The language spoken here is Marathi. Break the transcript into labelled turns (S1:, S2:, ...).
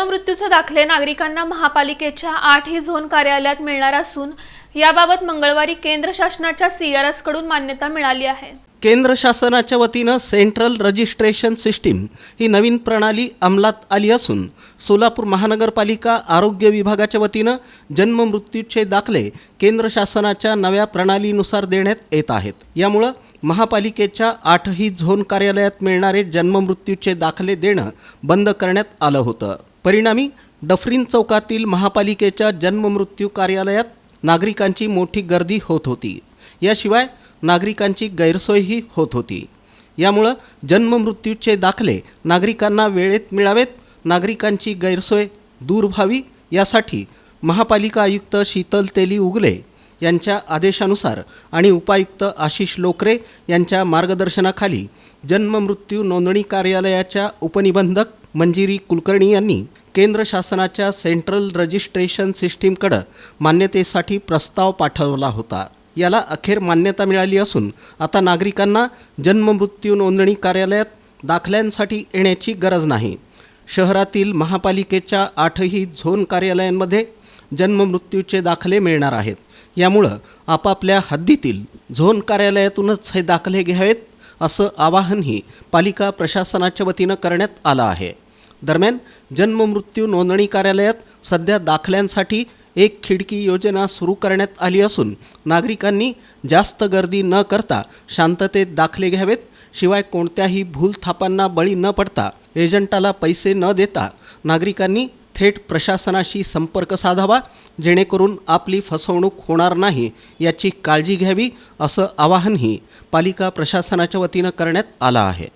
S1: जन्ममृत्यूचे दाखले नागरिकांना महापालिकेच्या आठही झोन कार्यालयात मिळणार असून याबाबत मंगळवारी केंद्र शासनाच्या सीआरएसकडून मान्यता मिळाली आहे.
S2: केंद्र शासनाच्या वतीनं सेंट्रल रजिस्ट्रेशन सिस्टीम ही नवीन प्रणाली अंमलात आली असून सोलापूर महानगरपालिका आरोग्य विभागाच्या वतीनं जन्ममृत्यूचे दाखले केंद्र शासनाच्या नव्या प्रणालीनुसार देण्यात येत आहेत. यामुळं महापालिकेच्या आठही झोन कार्यालयात मिळणारे जन्ममृत्यूचे दाखले देणं बंद करण्यात आलं होतं. परिणामी डफरीन चौकातील महापालिकेच्या जन्ममृत्यू कार्यालयात नागरिकांची मोठी गर्दी होत होती. याशिवाय नागरिकांची गैरसोयही होत होती. यामुळं जन्ममृत्यूचे दाखले नागरिकांना वेळेत मिळावेत नागरिकांची गैरसोय दूर व्हावी यासाठी महापालिका आयुक्त शीतल तेली उगले यांच्या आदेशानुसार आणि उपायुक्त आशिष लोकरे यांच्या मार्गदर्शनाखाली जन्ममृत्यू नोंदणी कार्यालयाच्या उपनिबंधक मंजिरी कुलकर्णी यांनी केंद्र शासनाच्या सेंट्रल रजिस्ट्रेशन सिस्टीमकडं मान्यतेसाठी प्रस्ताव पाठवला होता. याला अखेर मान्यता मिळाली असून आता नागरिकांना जन्ममृत्यू नोंदणी कार्यालयात दाखल्यांसाठी येण्याची गरज नाही. शहरातील महापालिकेच्या आठही झोन कार्यालयांमध्ये जन्ममृत्यूचे दाखले मिळणार आहेत. यामुळं आपापल्या हद्दीतील झोन कार्यालयातूनच हे दाखले घ्यावेत असं आवाहनही पालिका प्रशासनाच्या वतीनं करण्यात आलं आहे. दरम्यान जन्ममृत्यू नोंदणी कार्यालयात सध्या दाखल्यांसाठी एक खिडकी योजना सुरू करण्यात आली असून नागरिकांनी जास्त गर्दी न करता शांततेत दाखले घ्यावेत शिवाय कोणत्याही भूलथापांना बळी न पडता एजंटाला पैसे न देता नागरिकांनी थेट प्रशासनाशी संपर्क साधावा जेणेकरून आपली फसवणूक होणार नाही याची काळजी घ्यावी असं आवाहनही पालिका प्रशासनाच्या वतीनं करण्यात आलं आहे.